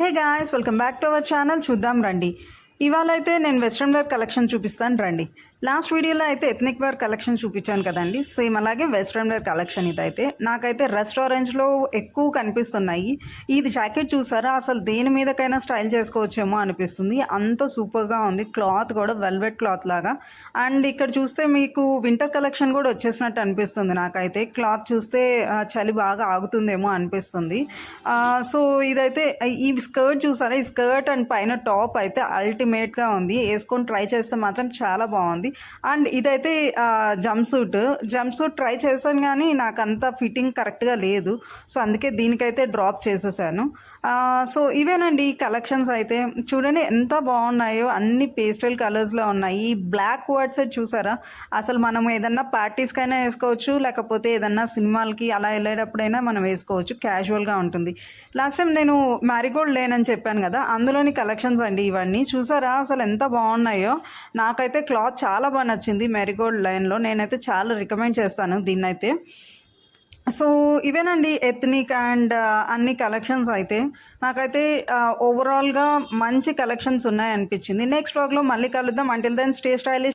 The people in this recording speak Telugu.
Hey guys welcome back to our channel. చూద్దాం రండి. ఇవాళ అయితే నేను వెస్ట్రన్ వేర్ కలెక్షన్ చూపిస్తాను రండి. లాస్ట్ వీడియోలో అయితే ఎథ్నిక్ వేర్ కలెక్షన్ చూపించాను కదండి. సేమ్ అలాగే వెస్ట్రన్ వేర్ కలెక్షన్ ఇదైతే. నాకైతే రెస్టారెంట్స్లో ఎక్కువ కనిపిస్తున్నాయి. ఇది జాకెట్ చూసారా? అసలు దేని మీదకైనా స్టైల్ చేసుకోవచ్చేమో అనిపిస్తుంది. అంత సూపర్గా ఉంది. క్లాత్ కూడా వెల్వెట్ క్లాత్ లాగా. అండ్ ఇక్కడ చూస్తే మీకు వింటర్ కలెక్షన్ కూడా వచ్చేసినట్టు అనిపిస్తుంది నాకైతే. క్లాత్ చూస్తే చలి బాగా ఆగుతుందేమో అనిపిస్తుంది. సో ఇదైతే ఈ స్కర్ట్ చూసారా? ఈ స్కర్ట్ అండ్ పైన టాప్ అయితే అల్టిమేట్ మేట్గా ఉంది. వేసుకొని ట్రై చేస్తే మాత్రం చాలా బాగుంది. అండ్ ఇదైతే jumpsuit jumpsuit try చేశాను కానీ నాకు అంత ఫిట్టింగ్ కరెక్ట్గా లేదు. సో అందుకే దీనికైతే డ్రాప్ చేసేసాను. సో ఇవేనండి ఈ కలెక్షన్స్ అయితే. చూడండి ఎంత బాగున్నాయో. అన్ని పేస్టల్ కలర్స్లో ఉన్నాయి. ఈ బ్లాక్ వర్డ్ చూసారా? అసలు మనం ఏదన్నా పార్టీస్కైనా వేసుకోవచ్చు లేకపోతే ఏదన్నా సినిమాలకి అలా వెళ్ళేటప్పుడైనా మనం వేసుకోవచ్చు. క్యాజువల్గా ఉంటుంది. లాస్ట్ టైం నేను మ్యారీగోల్డ్ లేనని చెప్పాను కదా. అందులోని కలెక్షన్స్ అండి ఇవన్నీ. చూసారా? అసలు ఎంత బాగున్నాయో. నాకైతే క్లాత్ చాలా బాగా నచ్చింది మ్యారీగోల్డ్ లైన్లో నేనైతే చాలా రికమెండ్ చేస్తాను దీన్నైతే. సో ఇవేనండి ఎథ్నిక్ అండ్ uh, అన్ని కలెక్షన్స్ అయితే. నాకైతే uh, ఓవరాల్గా మంచి కలెక్షన్స్ ఉన్నాయనిపించింది. నెక్స్ట్ వ్లాగ్లో మళ్ళీ కలుద్దాం. Until then stay stylish